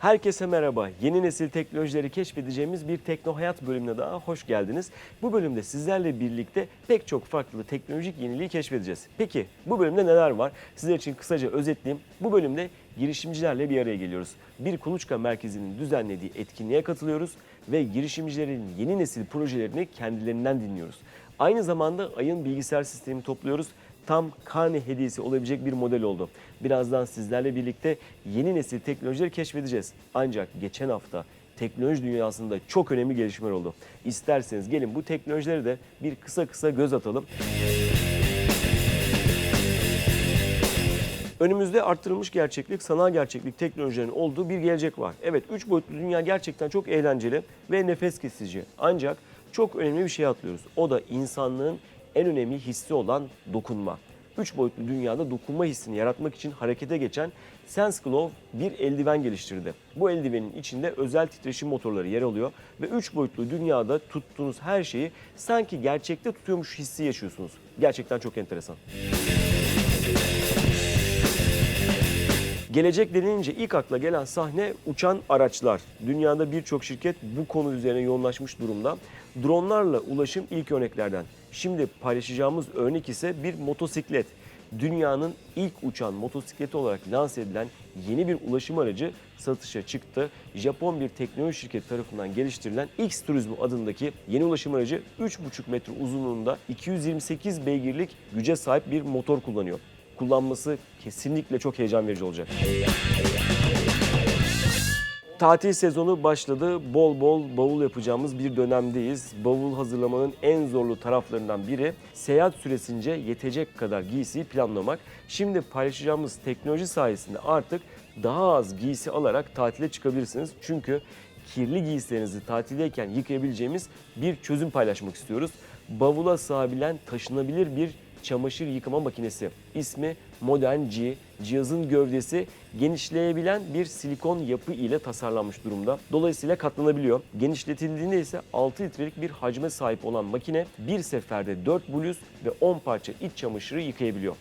Herkese merhaba. Yeni nesil teknolojileri keşfedeceğimiz bir Tekno Hayat bölümüne daha hoş geldiniz. Bu bölümde sizlerle birlikte pek çok farklı teknolojik yeniliği keşfedeceğiz. Peki bu bölümde neler var? Sizler için kısaca özetleyeyim. Bu bölümde girişimcilerle bir araya geliyoruz. Bir kuluçka merkezinin düzenlediği etkinliğe katılıyoruz ve girişimcilerin yeni nesil projelerini kendilerinden dinliyoruz. Aynı zamanda ayın bilgisayar sistemini topluyoruz tam karne hediyesi olabilecek bir model oldu. Birazdan sizlerle birlikte yeni nesil teknolojileri keşfedeceğiz. Ancak geçen hafta teknoloji dünyasında çok önemli gelişmeler oldu. İsterseniz gelin bu teknolojilere de bir kısa kısa göz atalım. Önümüzde arttırılmış gerçeklik, sanal gerçeklik teknolojilerinin olduğu bir gelecek var. Evet, üç boyutlu dünya gerçekten çok eğlenceli ve nefes kesici. Ancak çok önemli bir şey atlıyoruz. O da insanlığın en önemli hissi olan dokunma. Üç boyutlu dünyada dokunma hissini yaratmak için harekete geçen SenseGlove bir eldiven geliştirdi. Bu eldivenin içinde özel titreşim motorları yer alıyor ve üç boyutlu dünyada tuttuğunuz her şeyi sanki gerçekte tutuyormuş hissi yaşıyorsunuz. Gerçekten çok enteresan. Gelecek denilince ilk akla gelen sahne uçan araçlar. Dünyada birçok şirket bu konu üzerine yoğunlaşmış durumda. Dronlarla ulaşım ilk örneklerden. Şimdi paylaşacağımız örnek ise bir motosiklet. Dünyanın ilk uçan motosikleti olarak lanse edilen yeni bir ulaşım aracı satışa çıktı. Japon bir teknoloji şirketi tarafından geliştirilen X Turismo adındaki yeni ulaşım aracı 3,5 metre uzunluğunda 228 beygirlik güce sahip bir motor kullanıyor kullanması kesinlikle çok heyecan verici olacak. Tatil sezonu başladı. Bol bol bavul yapacağımız bir dönemdeyiz. Bavul hazırlamanın en zorlu taraflarından biri seyahat süresince yetecek kadar giysiyi planlamak. Şimdi paylaşacağımız teknoloji sayesinde artık daha az giysi alarak tatile çıkabilirsiniz. Çünkü kirli giysilerinizi tatildeyken yıkayabileceğimiz bir çözüm paylaşmak istiyoruz. Bavula sığabilen taşınabilir bir çamaşır yıkama makinesi. İsmi Modern G. Cihazın gövdesi genişleyebilen bir silikon yapı ile tasarlanmış durumda. Dolayısıyla katlanabiliyor. Genişletildiğinde ise 6 litrelik bir hacme sahip olan makine bir seferde 4 bluz ve 10 parça iç çamaşırı yıkayabiliyor.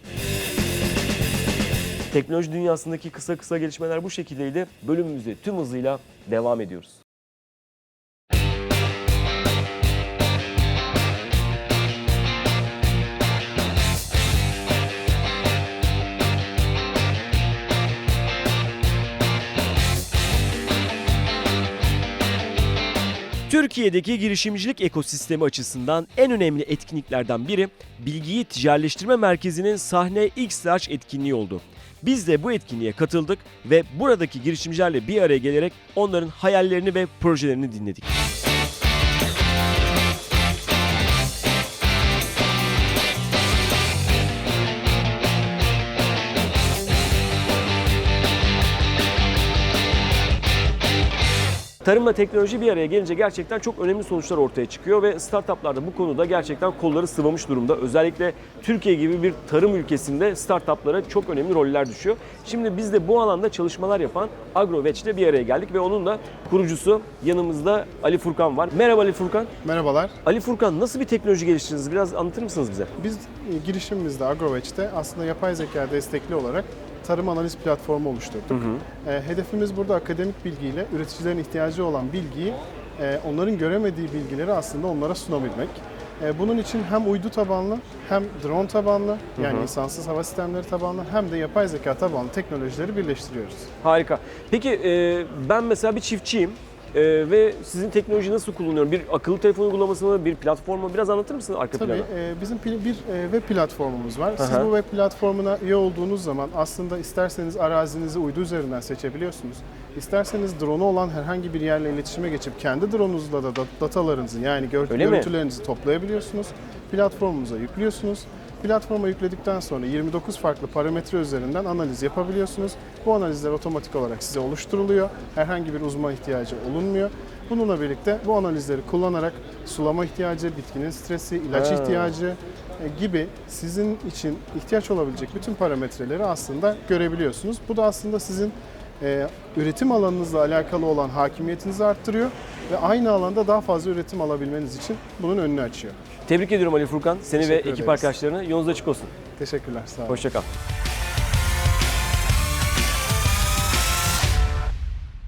Teknoloji dünyasındaki kısa kısa gelişmeler bu şekildeydi. Bölümümüze tüm hızıyla devam ediyoruz. Türkiye'deki girişimcilik ekosistemi açısından en önemli etkinliklerden biri Bilgiyi Ticaretleştirme Merkezi'nin Sahne X Large etkinliği oldu. Biz de bu etkinliğe katıldık ve buradaki girişimcilerle bir araya gelerek onların hayallerini ve projelerini dinledik. Tarımla teknoloji bir araya gelince gerçekten çok önemli sonuçlar ortaya çıkıyor ve startuplar da bu konuda gerçekten kolları sıvamış durumda. Özellikle Türkiye gibi bir tarım ülkesinde startuplara çok önemli roller düşüyor. Şimdi biz de bu alanda çalışmalar yapan AgroVetch ile bir araya geldik ve onun da kurucusu yanımızda Ali Furkan var. Merhaba Ali Furkan. Merhabalar. Ali Furkan nasıl bir teknoloji geliştirdiniz? Biraz anlatır mısınız bize? Biz e, girişimimizde AgroVetch'te aslında yapay zeka destekli olarak tarım analiz platformu oluşturduk. E, hedefimiz burada akademik bilgiyle üreticilerin ihtiyacı olan bilgiyi, e, onların göremediği bilgileri aslında onlara sunabilmek. E, bunun için hem uydu tabanlı hem drone tabanlı yani insansız hava sistemleri tabanlı hem de yapay zeka tabanlı teknolojileri birleştiriyoruz. Harika. Peki e, ben mesela bir çiftçiyim. E, ve sizin teknolojiyi nasıl kullanıyorum? Bir akıllı telefon uygulaması mı, bir platform mu? Biraz anlatır mısın arka Tabii planı? e, bizim pil- bir e, web platformumuz var. Siz Aha. bu web platformuna üye olduğunuz zaman aslında isterseniz arazinizi uydu üzerinden seçebiliyorsunuz. İsterseniz drone'u olan herhangi bir yerle iletişime geçip kendi drone'unuzla da da- datalarınızı yani gör- Öyle mi? görüntülerinizi toplayabiliyorsunuz. Platformumuza yüklüyorsunuz. Platforma yükledikten sonra 29 farklı parametre üzerinden analiz yapabiliyorsunuz. Bu analizler otomatik olarak size oluşturuluyor. Herhangi bir uzman ihtiyacı olunmuyor. Bununla birlikte bu analizleri kullanarak sulama ihtiyacı, bitkinin stresi, ilaç Ha. ihtiyacı e, gibi sizin için ihtiyaç olabilecek bütün parametreleri aslında görebiliyorsunuz. Bu da aslında sizin e, üretim alanınızla alakalı olan hakimiyetinizi arttırıyor ve aynı alanda daha fazla üretim alabilmeniz için bunun önünü açıyor. Tebrik ediyorum Ali Furkan. Seni ve Teşekkür ekip ederiz. arkadaşlarını yolunuz açık olsun. Teşekkürler, sağ olun. Hoşça kal.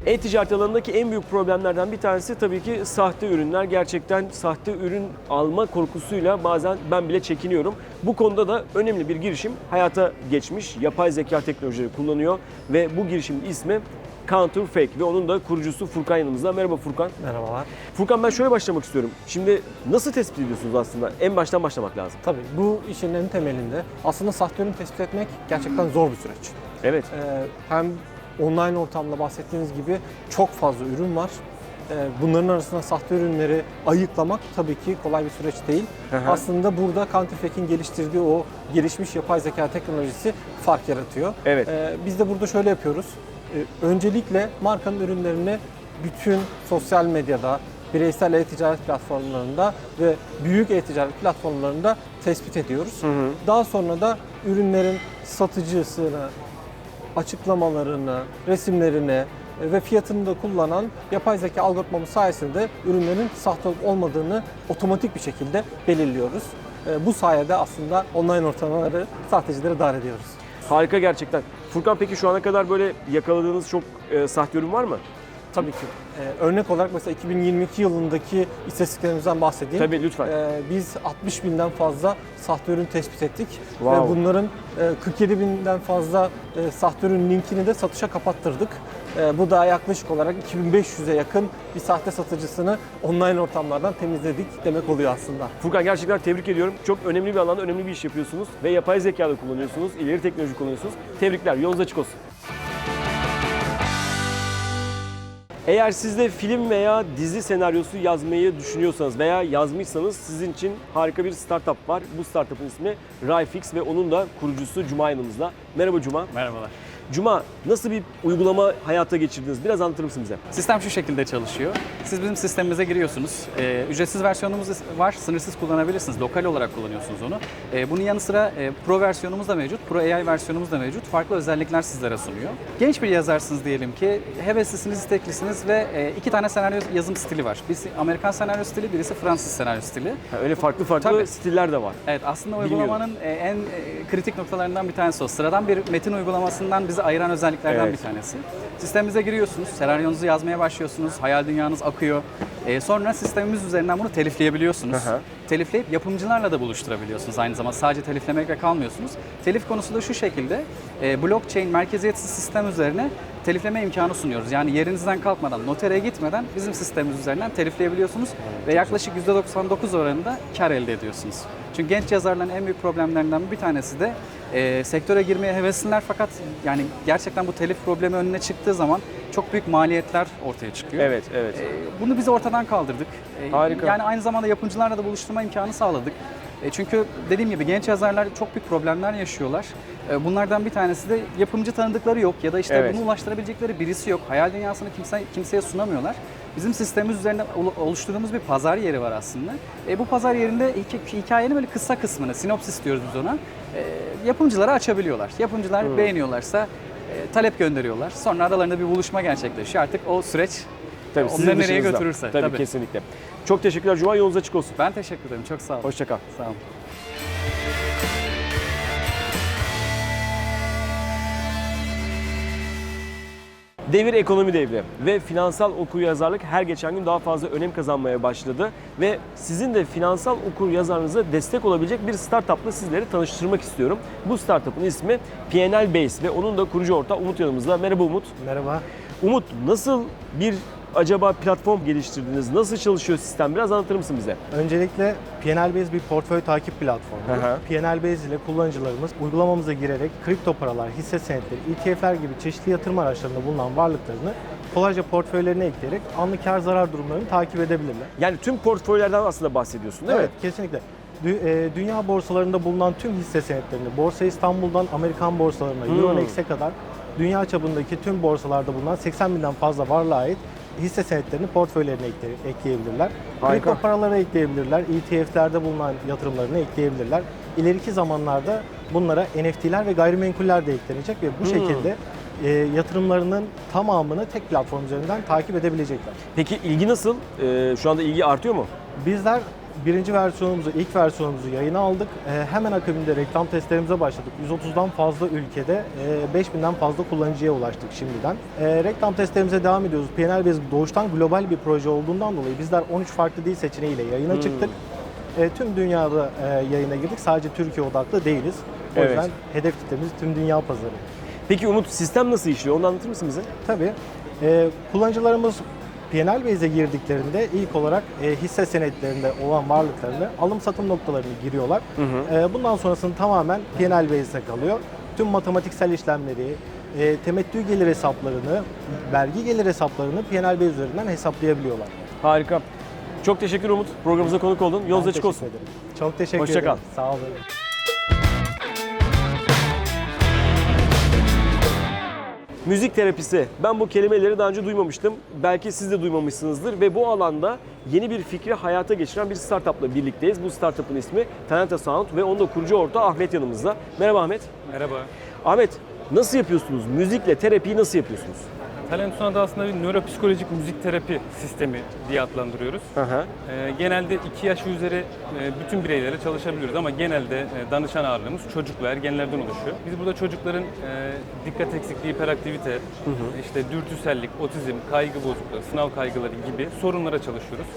E-ticaret alanındaki en büyük problemlerden bir tanesi tabii ki sahte ürünler. Gerçekten sahte ürün alma korkusuyla bazen ben bile çekiniyorum. Bu konuda da önemli bir girişim hayata geçmiş. Yapay zeka teknolojileri kullanıyor ve bu girişimin ismi Counterfake ve onun da kurucusu Furkan yanımızda. Merhaba Furkan. Merhabalar. Furkan ben şöyle başlamak istiyorum. Şimdi nasıl tespit ediyorsunuz aslında? En baştan başlamak lazım. Tabii bu işin en temelinde aslında sahte ürün tespit etmek gerçekten zor bir süreç. Evet. Ee, hem online ortamda bahsettiğiniz gibi çok fazla ürün var. Ee, bunların arasında sahte ürünleri ayıklamak tabii ki kolay bir süreç değil. Hı hı. Aslında burada Counterfake'in geliştirdiği o gelişmiş yapay zeka teknolojisi fark yaratıyor. Evet. Ee, biz de burada şöyle yapıyoruz. Ee, öncelikle markanın ürünlerini bütün sosyal medyada, bireysel e-ticaret platformlarında ve büyük e-ticaret platformlarında tespit ediyoruz. Daha sonra da ürünlerin satıcısını, açıklamalarını, resimlerini e, ve fiyatını da kullanan yapay zeka algoritmamız sayesinde ürünlerin sahte olup olmadığını otomatik bir şekilde belirliyoruz. E, Bu sayede aslında online ortamları sahtecileri dar ediyoruz. Harika gerçekten. Furkan peki şu ana kadar böyle yakaladığınız çok e, sahte ürün var mı? Tabii ki. Ee, örnek olarak mesela 2022 yılındaki istatistiklerimizden bahsedeyim. Tabii lütfen. Ee, biz 60 binden fazla sahte ürün tespit ettik Wow. ve bunların e, 47 binden fazla e, sahte ürün linkini de satışa kapattırdık. E, bu da yaklaşık olarak 2500'e yakın bir sahte satıcısını online ortamlardan temizledik demek oluyor aslında. Furkan gerçekten tebrik ediyorum. Çok önemli bir alanda önemli bir iş yapıyorsunuz ve yapay zeka da kullanıyorsunuz, ileri teknoloji kullanıyorsunuz. Tebrikler, yolunuz açık olsun. Eğer siz de film veya dizi senaryosu yazmayı düşünüyorsanız veya yazmışsanız sizin için harika bir startup var. Bu startup'ın ismi Ryfix ve onun da kurucusu Cuma yanımızda. Merhaba Cuma. Merhabalar. Cuma nasıl bir uygulama hayata geçirdiniz? Biraz anlatır mısın bize? Sistem şu şekilde çalışıyor. Siz bizim sistemimize giriyorsunuz. Ee, ücretsiz versiyonumuz var. Sınırsız kullanabilirsiniz. Lokal olarak kullanıyorsunuz onu. Ee, bunun yanı sıra e, Pro versiyonumuz da mevcut. Pro AI versiyonumuz da mevcut. Farklı özellikler sizlere sunuyor. Genç bir yazarsınız diyelim ki. Heveslisiniz, isteklisiniz ve e, iki tane senaryo yazım stili var. Birisi Amerikan senaryo stili, birisi Fransız senaryo stili. Ha, öyle farklı farklı Tabii. stiller de var. Evet aslında uygulamanın e, en e, kritik noktalarından bir tanesi o. Sıradan bir metin uygulamasından bizi ayıran özelliklerden Evet. bir tanesi. Sistemimize giriyorsunuz, senaryonuzu yazmaya başlıyorsunuz, hayal dünyanız akıyor. E, sonra sistemimiz üzerinden bunu telifleyebiliyorsunuz. Hı. Telifleyip yapımcılarla da buluşturabiliyorsunuz aynı zamanda. Sadece teliflemekle kalmıyorsunuz. Telif konusu da şu şekilde, e, blockchain merkeziyetsiz sistem üzerine telifleme imkanı sunuyoruz. Yani yerinizden kalkmadan, notere gitmeden bizim sistemimiz üzerinden telifleyebiliyorsunuz ve yaklaşık %99 oranında kar elde ediyorsunuz. Çünkü genç yazarların en büyük problemlerinden bir tanesi de e, sektöre girmeye hevesliler fakat yani gerçekten bu telif problemi önüne çıktığı zaman çok büyük maliyetler ortaya çıkıyor. Evet, evet. E, bunu biz ortadan kaldırdık. E, Harika. Yani aynı zamanda yapımcılarla da buluşturma imkanı sağladık. E, çünkü dediğim gibi genç yazarlar çok büyük problemler yaşıyorlar. E, bunlardan bir tanesi de yapımcı tanıdıkları yok ya da işte Evet. bunu ulaştırabilecekleri birisi yok. Hayal dünyasını kimse kimseye sunamıyorlar. Bizim sistemimiz üzerinde olu- oluşturduğumuz bir pazar yeri var aslında. E, bu pazar yerinde hik- hikayenin böyle kısa kısmını, sinopsis diyoruz biz ona, e, yapımcılara açabiliyorlar. Yapımcılar beğeniyorlarsa e, talep gönderiyorlar. Sonra aralarında bir buluşma gerçekleşiyor. Artık o süreç Tabii, onları sizin nereye götürürse. Tabii, tabii. kesinlikle. Çok teşekkürler Cuma, yolunuz açık olsun. Ben teşekkür ederim. Çok sağ olun. Hoşça kal. Sağ olun. Devir ekonomi devri ve finansal okuryazarlık her geçen gün daha fazla önem kazanmaya başladı ve sizin de finansal okuryazarınıza destek olabilecek bir startupla sizleri tanıştırmak istiyorum. Bu startup'ın ismi PNL Base ve onun da kurucu ortağı Umut yanımızda. Merhaba Umut. Merhaba. Umut nasıl bir acaba platform geliştirdiniz? Nasıl çalışıyor sistem? Biraz anlatır mısın bize? Öncelikle PNL Base bir portföy takip platformu. PNL Base ile kullanıcılarımız uygulamamıza girerek kripto paralar, hisse senetleri, ETF'ler gibi çeşitli yatırım araçlarında bulunan varlıklarını kolayca portföylerine ekleyerek anlık kar zarar durumlarını takip edebilirler. Yani tüm portföylerden aslında bahsediyorsun değil evet, mi? kesinlikle. Dü- e, Dünya borsalarında bulunan tüm hisse senetlerini, Borsa İstanbul'dan Amerikan borsalarına, Hmm. Euronext'e kadar dünya çapındaki tüm borsalarda bulunan 80 binden fazla varlığa ait hisse senetlerini portföylerine ekle- ekleyebilirler. Harika. Kripto paralara ekleyebilirler, ETF'lerde bulunan yatırımlarını ekleyebilirler. İleriki zamanlarda bunlara NFT'ler ve gayrimenkuller de eklenecek ve bu Hmm. şekilde e, yatırımlarının tamamını tek platform üzerinden takip edebilecekler. Peki ilgi nasıl? Ee, şu anda ilgi artıyor mu? Bizler birinci versiyonumuzu, ilk versiyonumuzu yayına aldık. Ee, hemen akabinde reklam testlerimize başladık. 130'dan fazla ülkede e, 5000'den fazla kullanıcıya ulaştık şimdiden. Ee, reklam testlerimize devam ediyoruz. PNL Base doğuştan global bir proje olduğundan dolayı bizler 13 farklı dil seçeneğiyle yayına çıktık. E, tüm dünyada e, yayına girdik. Sadece Türkiye odaklı değiliz. O Evet. yüzden hedef kitlemiz tüm dünya pazarı. Peki Umut sistem nasıl işliyor? Onu anlatır mısın bize? Tabii. E, kullanıcılarımız PNL Base'e girdiklerinde ilk olarak e, hisse senetlerinde olan varlıklarını alım satım noktalarını giriyorlar. E, bundan sonrasını tamamen PNL Base'e kalıyor. Tüm matematiksel işlemleri, e, temettü gelir hesaplarını, vergi gelir hesaplarını PNL Base üzerinden hesaplayabiliyorlar. Harika. Çok teşekkür Umut. Programımıza konuk oldun. Yolunuz açık olsun. ederim. Çok teşekkür Hoşça ederim. kal. Sağ olun. Müzik terapisi. Ben bu kelimeleri daha önce duymamıştım. Belki siz de duymamışsınızdır ve bu alanda yeni bir fikri hayata geçiren bir startupla birlikteyiz. Bu startup'ın ismi Talenta Sound ve onun da kurucu ortağı Ahmet yanımızda. Merhaba Ahmet. Merhaba. Ahmet nasıl yapıyorsunuz? Müzikle terapiyi nasıl yapıyorsunuz? Talent Suna'da aslında bir nöropsikolojik müzik terapi sistemi diye adlandırıyoruz. Hı hı. Ee, genelde 2 yaş üzeri e, bütün bireylere çalışabiliyoruz ama genelde e, danışan ağırlığımız çocuk ve ergenlerden oluşuyor. Biz burada çocukların e, dikkat eksikliği, hiperaktivite, işte dürtüsellik, otizm, kaygı bozukluğu, sınav kaygıları gibi sorunlara çalışıyoruz.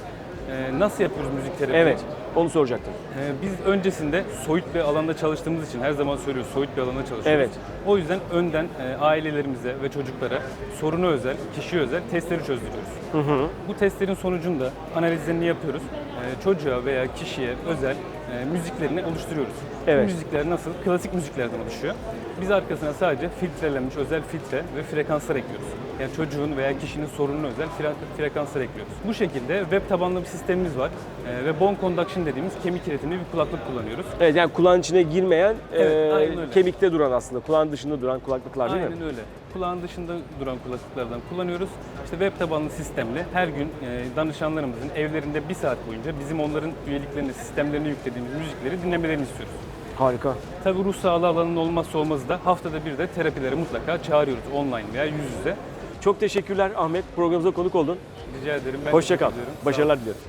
E, nasıl yapıyoruz müzik terapi? Evet, onu soracaktım. Ee, Biz öncesinde soyut bir alanda çalıştığımız için her zaman söylüyoruz soyut bir alanda çalışıyoruz. Evet. O yüzden önden e, ailelerimize ve çocuklara sorunu özel, kişiye özel testleri çözdürüyoruz. Bu testlerin sonucunda analizlerini yapıyoruz. Ee, Çocuğa veya kişiye özel e, müziklerini oluşturuyoruz. Evet. Bu müzikler nasıl? Klasik müziklerden oluşuyor. Biz arkasına sadece filtrelenmiş özel filtre ve frekanslar ekliyoruz. Yani çocuğun veya kişinin sorununa özel fre- frekanslar ekliyoruz. Bu şekilde web tabanlı bir sistemimiz var Ee, ve bone conduction dediğimiz kemik iletimli bir kulaklık kullanıyoruz. Evet yani kulağın içine girmeyen, Evet, e, aynen kemikte duran aslında, kulağın dışında duran kulaklıklar değil mi? Aynen öyle. Kulağın dışında duran kulaklıklardan kullanıyoruz. İşte web tabanlı sistemle her gün e, danışanlarımızın evlerinde bir saat boyunca bizim onların üyeliklerini, sistemlerine yüklediğimiz müzikleri dinlemelerini istiyoruz. Harika. Tabii ruh sağlığı alanının olmazsa olmazı da haftada bir de terapilere mutlaka çağırıyoruz online veya yüz yüze. Çok teşekkürler Ahmet. Programımıza konuk oldun. Rica ederim. Ben Hoşça kal. Başarılar diliyorum.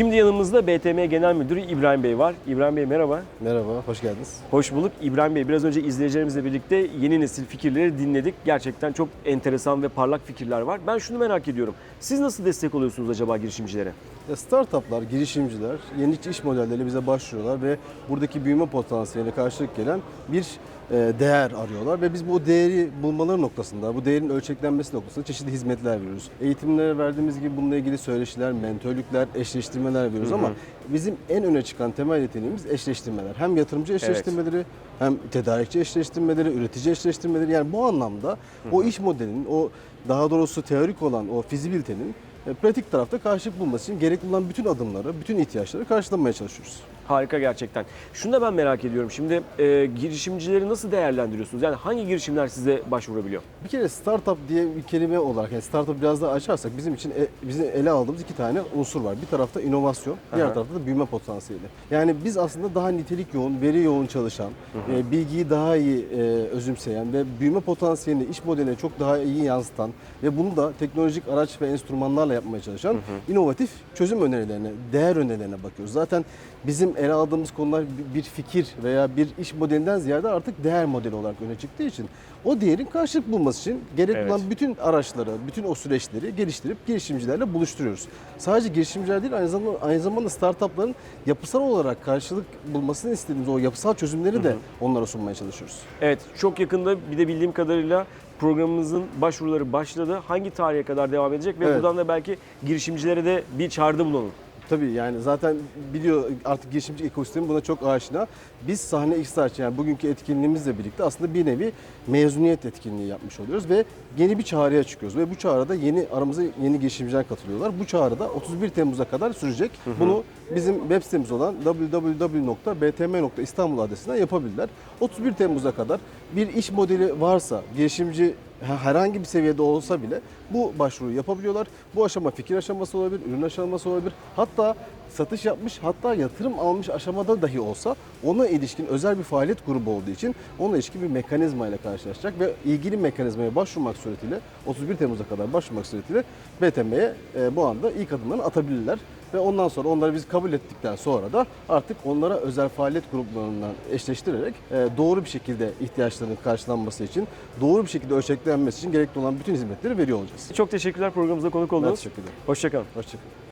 Şimdi yanımızda BTM Genel Müdürü İbrahim Bey var. İbrahim Bey merhaba. Merhaba, hoş geldiniz. Hoş bulduk. İbrahim Bey biraz önce izleyicilerimizle birlikte yeni nesil fikirleri dinledik. Gerçekten çok enteresan ve parlak fikirler var. Ben şunu merak ediyorum. Siz nasıl destek oluyorsunuz acaba girişimcilere? Startuplar, girişimciler, yeni iş modelleri bize başvuruyorlar ve buradaki büyüme potansiyeline karşılık gelen bir değer arıyorlar ve biz bu değeri bulmaları noktasında, bu değerin ölçeklenmesi noktasında çeşitli hizmetler veriyoruz. Eğitimlere verdiğimiz gibi bununla ilgili söyleşiler, mentörlükler, eşleştirmeler veriyoruz ama bizim en öne çıkan temel yeteneğimiz eşleştirmeler. Hem yatırımcı eşleştirmeleri, hem tedarikçi eşleştirmeleri, üretici eşleştirmeleri. Yani bu anlamda o iş modelinin, o daha doğrusu teorik olan o fizibilitenin e, pratik tarafta karşılık bulması için gerekli olan bütün adımları, bütün ihtiyaçları karşılamaya çalışıyoruz. Harika gerçekten. Şunu da ben merak ediyorum. Şimdi e, girişimcileri nasıl değerlendiriyorsunuz? Yani hangi girişimler size başvurabiliyor? Bir kere startup diye bir kelime olarak, yani startup biraz daha açarsak bizim için e, bizim ele aldığımız iki tane unsur var. Bir tarafta inovasyon, diğer Aha. tarafta da büyüme potansiyeli. Yani biz aslında daha nitelik yoğun, veri yoğun çalışan, e, bilgiyi daha iyi e, özümseyen ve büyüme potansiyelini iş modeline çok daha iyi yansıtan ve bunu da teknolojik araç ve enstrümanlarla yapmaya çalışan inovatif çözüm önerilerine, değer önerilerine bakıyoruz. Zaten bizim ele aldığımız konular bir- fikir veya bir iş modelinden ziyade artık değer modeli olarak öne çıktığı için o değerin karşılık bulması için gerekli Evet. olan bütün araçları, bütün o süreçleri geliştirip girişimcilerle buluşturuyoruz. Sadece girişimciler değil aynı zamanda aynı zamanda startupların yapısal olarak karşılık bulmasını istediğimiz o yapısal çözümleri de onlara sunmaya çalışıyoruz. Evet, çok yakında bir de bildiğim kadarıyla programımızın başvuruları başladı. Hangi tarihe kadar devam edecek ve Evet. buradan da belki girişimcilere de bir çağrıda bulunalım. Tabii yani zaten biliyor artık girişimci ekosistemi buna çok aşina. Biz sahne X yani bugünkü etkinliğimizle birlikte aslında bir nevi mezuniyet etkinliği yapmış oluyoruz ve yeni bir çağrıya çıkıyoruz ve bu çağrıda yeni aramıza yeni girişimciler katılıyorlar. Bu çağrıda 31 Temmuz'a kadar sürecek. Bunu bizim web sitemiz olan www.btm.istanbul adresinden yapabilirler. 31 Temmuz'a kadar bir iş modeli varsa, girişimci herhangi bir seviyede olsa bile bu başvuruyu yapabiliyorlar. Bu aşama fikir aşaması olabilir, ürün aşaması olabilir. Hatta satış yapmış hatta yatırım almış aşamada dahi olsa ona ilişkin özel bir faaliyet grubu olduğu için ona ilişkin bir mekanizma ile karşılaşacak ve ilgili mekanizmaya başvurmak suretiyle 31 Temmuz'a kadar başvurmak suretiyle BTM'ye e, bu anda ilk adımlarını atabilirler. Ve ondan sonra onları biz kabul ettikten sonra da artık onlara özel faaliyet gruplarından eşleştirerek e, doğru bir şekilde ihtiyaçlarının karşılanması için, doğru bir şekilde ölçeklenmesi için gerekli olan bütün hizmetleri veriyor olacağız. Çok teşekkürler programımıza konuk Ben oldunuz. teşekkür ederim. Hoşçakalın. Hoşçakalın.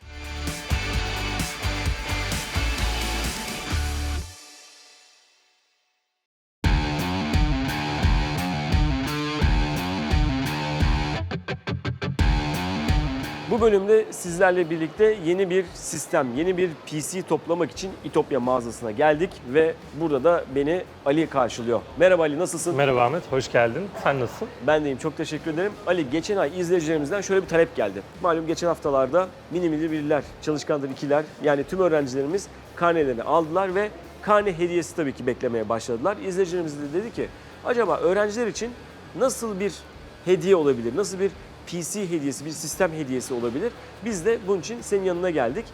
Bu bölümde sizlerle birlikte yeni bir sistem, yeni bir PC toplamak için İtopya mağazasına geldik ve burada da beni Ali karşılıyor. Merhaba Ali nasılsın? Merhaba Ahmet, hoş geldin. Sen nasılsın? Ben deyim çok teşekkür ederim. Ali geçen ay izleyicilerimizden şöyle bir talep geldi. Malum geçen haftalarda mini mini birler, çalışkandır ikiler yani tüm öğrencilerimiz karnelerini aldılar ve karne hediyesi tabii ki beklemeye başladılar. İzleyicilerimiz de dedi ki acaba öğrenciler için nasıl bir hediye olabilir, nasıl bir PC hediyesi, bir sistem hediyesi olabilir? Biz de bunun için senin yanına geldik.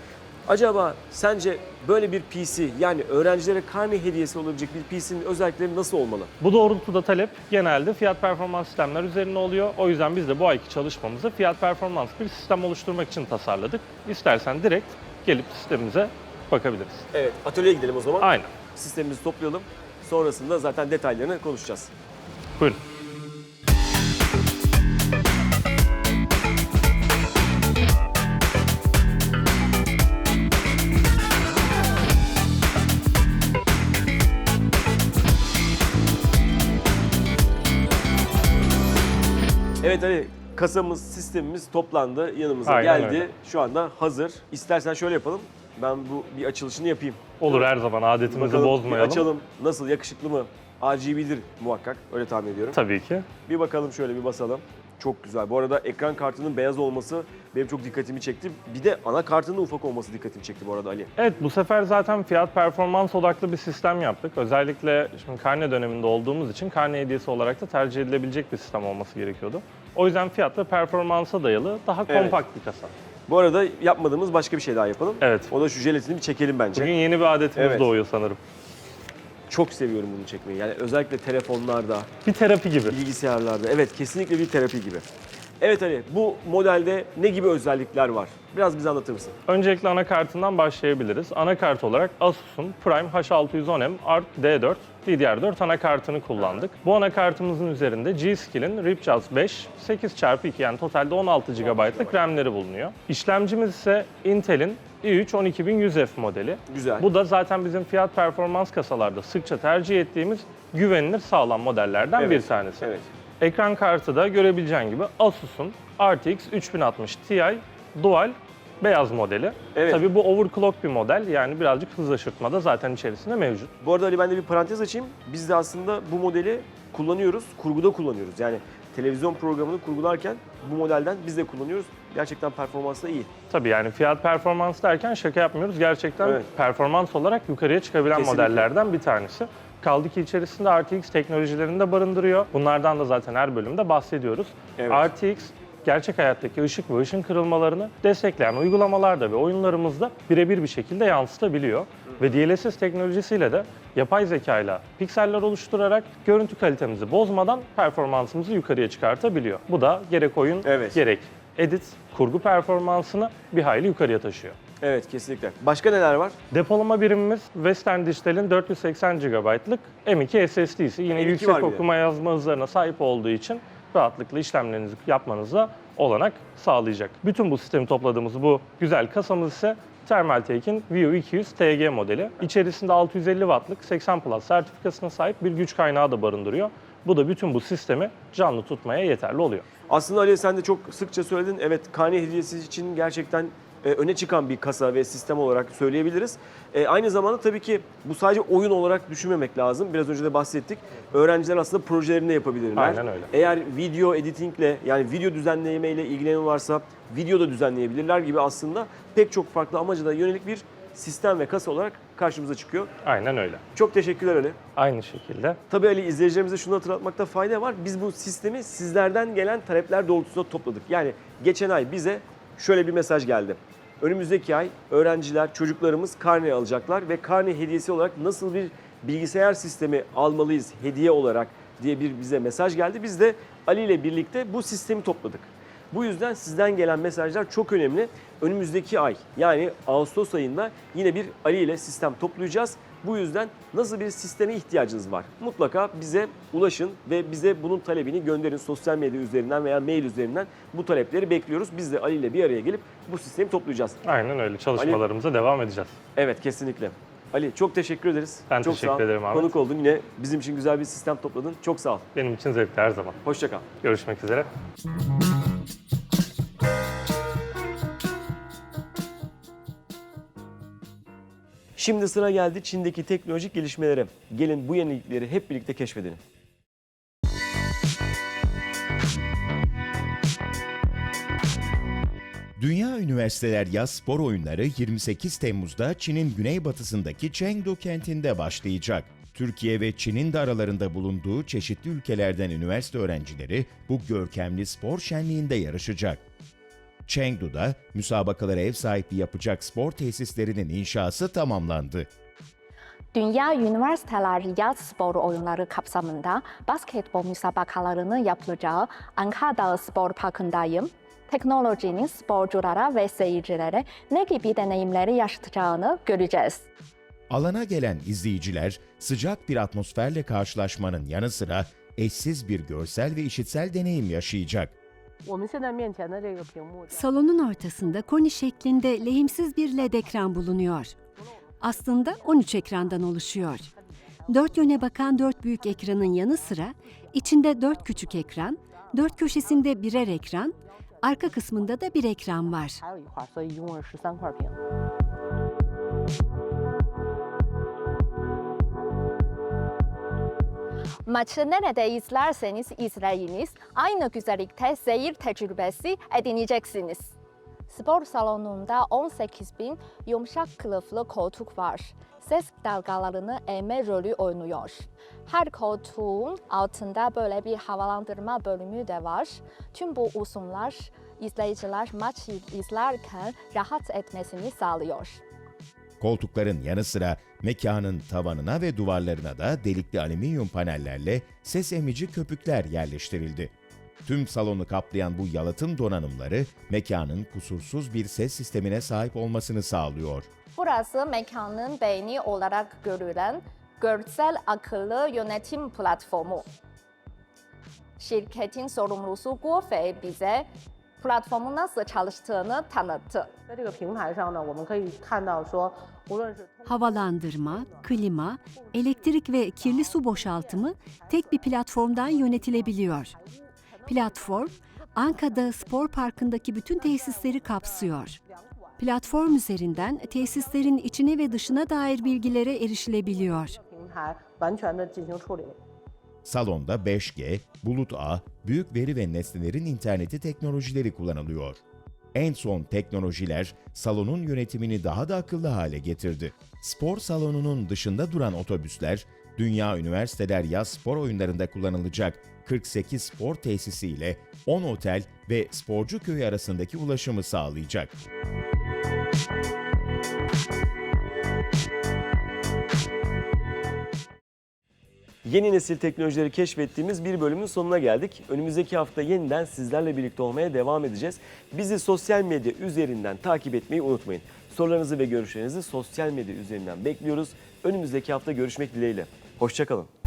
Acaba sence böyle bir PC yani öğrencilere karne hediyesi olabilecek bir PC'nin özellikleri nasıl olmalı? Bu doğrultuda talep genelde fiyat performans sistemler üzerine oluyor. O yüzden biz de bu ayki çalışmamızı fiyat performans bir sistem oluşturmak için tasarladık. İstersen direkt gelip sistemimize bakabiliriz. Evet, atölyeye gidelim o zaman. Aynen. Sistemimizi toplayalım. Sonrasında zaten detaylarını konuşacağız. Buyurun. Evet Ali, kasamız, sistemimiz toplandı, yanımıza Aynen geldi. öyle. Şu anda hazır. İstersen şöyle yapalım. Ben bu bir açılışını yapayım. Olur her zaman adetimizi Bakalım, bir bozmayalım. açalım. Nasıl, yakışıklı mı? RGB'dir muhakkak. Öyle tahmin ediyorum. Tabii ki. Bir bakalım şöyle bir basalım. Çok güzel. Bu arada ekran kartının beyaz olması benim çok dikkatimi çekti. Bir de anakartının ufak olması dikkatimi çekti bu arada Ali. Evet bu sefer zaten fiyat performans odaklı bir sistem yaptık. Özellikle şimdi karne döneminde olduğumuz için karne hediyesi olarak da tercih edilebilecek bir sistem olması gerekiyordu. O yüzden fiyat ve performansa dayalı daha Evet. kompakt bir kasa. Bu arada yapmadığımız başka bir şey daha yapalım. Evet. O da şu jelatini bir çekelim bence. Bugün yeni bir adetimiz Evet. doğuyor sanırım. Çok seviyorum bunu çekmeyi. Yani özellikle telefonlarda, Bir terapi gibi. bilgisayarlarda. Evet kesinlikle bir terapi gibi. Evet Ali bu modelde ne gibi özellikler var? Biraz bize anlatır mısın? Öncelikle anakartından başlayabiliriz. Anakart olarak Asus'un Prime H610M Art D4 DDR4 anakartını kullandık. Bu anakartımızın üzerinde G-Skill'in Ripjaws 5 8x2 yani totalde 16 GB'lık RAM'leri bulunuyor. İşlemcimiz ise Intel'in i3 12100F modeli. Güzel. Bu da zaten bizim fiyat performans kasalarda sıkça tercih ettiğimiz güvenilir sağlam modellerden Evet, bir tanesi. Evet. Ekran kartı da görebileceğin gibi Asus'un RTX 3060 Ti Dual beyaz modeli. Evet. Tabii bu overclock bir model yani birazcık hız aşırtma da zaten içerisinde mevcut. Bu arada Ali ben de bir parantez açayım. Biz de aslında bu modeli kullanıyoruz, kurguda kullanıyoruz. Yani televizyon programını kurgularken bu modelden biz de kullanıyoruz. Gerçekten performansı da iyi. Tabii yani fiyat performans derken şaka yapmıyoruz. Gerçekten Evet. performans olarak yukarıya çıkabilen Kesinlikle. modellerden bir tanesi. Kaldı ki içerisinde RTX teknolojilerini de barındırıyor. Bunlardan da zaten her bölümde bahsediyoruz. Evet. RTX gerçek hayattaki ışık ve ışın kırılmalarını destekleyen uygulamalarda ve oyunlarımızda birebir bir şekilde yansıtabiliyor. Ve DLSS teknolojisiyle de yapay zeka ile pikseller oluşturarak görüntü kalitemizi bozmadan performansımızı yukarıya çıkartabiliyor. Bu da gerek oyun Evet. gerek edit, kurgu performansını bir hayli yukarıya taşıyor. Evet kesinlikle. Başka neler var? Depolama birimimiz Western Digital'in 480 GB'lık M2 SSD'si. Yine M2 var yüksek bir de. okuma yazma hızlarına sahip olduğu için rahatlıkla işlemlerinizi yapmanıza olanak sağlayacak. Bütün bu sistemi topladığımız bu güzel kasamız ise Thermaltake'in View 200 TG modeli. İçerisinde 650 Watt'lık 80 Plus sertifikasına sahip bir güç kaynağı da barındırıyor. Bu da bütün bu sistemi canlı tutmaya yeterli oluyor. Aslında Ali sen de çok sıkça söyledin. Evet karne hediyesi için gerçekten e, öne çıkan bir kasa ve sistem olarak söyleyebiliriz. E, aynı zamanda tabii ki bu sadece oyun olarak düşünmemek lazım. Biraz önce de bahsettik. Öğrenciler aslında projelerini yapabilirler. Aynen öyle. Eğer video editingle yani video düzenleme ile ilgilenen varsa video da düzenleyebilirler gibi aslında pek çok farklı amaca da yönelik bir sistem ve kasa olarak karşımıza çıkıyor. Aynen öyle. Çok teşekkürler Ali. Aynı şekilde Tabii Ali izleyicilerimize şunu hatırlatmakta fayda var. Biz bu sistemi sizlerden gelen talepler doğrultusunda topladık. Yani geçen ay bize şöyle bir mesaj geldi. Önümüzdeki ay öğrenciler, çocuklarımız karne alacaklar ve karne hediyesi olarak nasıl bir bilgisayar sistemi almalıyız hediye olarak diye bir bize mesaj geldi. Biz de Ali ile birlikte bu sistemi topladık. Bu yüzden sizden gelen mesajlar çok önemli. Önümüzdeki ay yani Ağustos ayında yine bir Ali ile sistem toplayacağız. Bu yüzden nasıl bir sisteme ihtiyacınız var? Mutlaka bize ulaşın ve bize bunun talebini gönderin. Sosyal medya üzerinden veya mail üzerinden bu talepleri bekliyoruz. Biz de Ali ile bir araya gelip bu sistemi toplayacağız. aynen öyle çalışmalarımıza devam edeceğiz. Evet kesinlikle. Ali çok teşekkür ederiz. Ben çok teşekkür sağ ol. ederim Ahmet. Konuk oldun yine bizim için güzel bir sistem topladın. Çok sağ ol. Benim için zevkli her zaman. Hoşça kal. Görüşmek üzere. Şimdi sıra geldi Çin'deki teknolojik gelişmelere. Gelin bu yenilikleri hep birlikte keşfedelim. Dünya Üniversiteler Yaz Spor Oyunları 28 Temmuz'da Çin'in güneybatısındaki Chengdu kentinde başlayacak. Türkiye ve Çin'in de aralarında bulunduğu çeşitli ülkelerden üniversite öğrencileri bu görkemli spor şenliğinde yarışacak. Chengdu'da müsabakalara ev sahipliği yapacak spor tesislerinin inşası tamamlandı. Dünya Üniversiteler Yaz Spor Oyunları kapsamında basketbol müsabakalarını yapılacağı Ankara Spor Parkı'ndayım. Teknolojinin sporculara ve seyircilere ne gibi deneyimleri yaşatacağını göreceğiz. Alana gelen izleyiciler sıcak bir atmosferle karşılaşmanın yanı sıra eşsiz bir görsel ve işitsel deneyim yaşayacak. Salonun ortasında koni şeklinde lehimsiz bir LED ekran bulunuyor. Aslında 13 ekrandan oluşuyor. Dört yöne bakan dört büyük ekranın yanı sıra içinde dört küçük ekran, dört köşesinde birer ekran, arka kısmında da bir ekran var. Maçı nerede izlerseniz izleyiniz, aynı güzellikte seyir tecrübesi edineceksiniz. Spor salonunda 18 bin yumuşak kılıflı koltuk var. Ses dalgalarını emme rolü oynuyor. Her koltuğun altında böyle bir havalandırma bölümü de var. Tüm bu uzunlar izleyiciler maç izlerken rahat etmesini sağlıyor. Koltukların yanı sıra mekanın tavanına ve duvarlarına da delikli alüminyum panellerle ses emici köpükler yerleştirildi. Tüm salonu kaplayan bu yalıtım donanımları mekanın kusursuz bir ses sistemine sahip olmasını sağlıyor. Burası mekanın beyni olarak görülen görsel akıllı yönetim platformu. Şirketin sorumlusu Guofei bize platformun nasıl çalıştığını tanıttı. Havalandırma, klima, elektrik ve kirli su boşaltımı tek bir platformdan yönetilebiliyor. Platform, Anka'da spor parkındaki bütün tesisleri kapsıyor. Platform üzerinden tesislerin içine ve dışına dair bilgilere erişilebiliyor. Salonda 5G, bulut ağ, büyük veri ve nesnelerin interneti teknolojileri kullanılıyor. En son teknolojiler salonun yönetimini daha da akıllı hale getirdi. Spor salonunun dışında duran otobüsler, Dünya Üniversiteler Yaz Spor Oyunlarında kullanılacak 48 spor tesisi ile 10 otel ve sporcu köyü arasındaki ulaşımı sağlayacak. Yeni nesil teknolojileri keşfettiğimiz bir bölümün sonuna geldik. Önümüzdeki hafta yeniden sizlerle birlikte olmaya devam edeceğiz. Bizi sosyal medya üzerinden takip etmeyi unutmayın. Sorularınızı ve görüşlerinizi sosyal medya üzerinden bekliyoruz. Önümüzdeki hafta görüşmek dileğiyle. Hoşçakalın.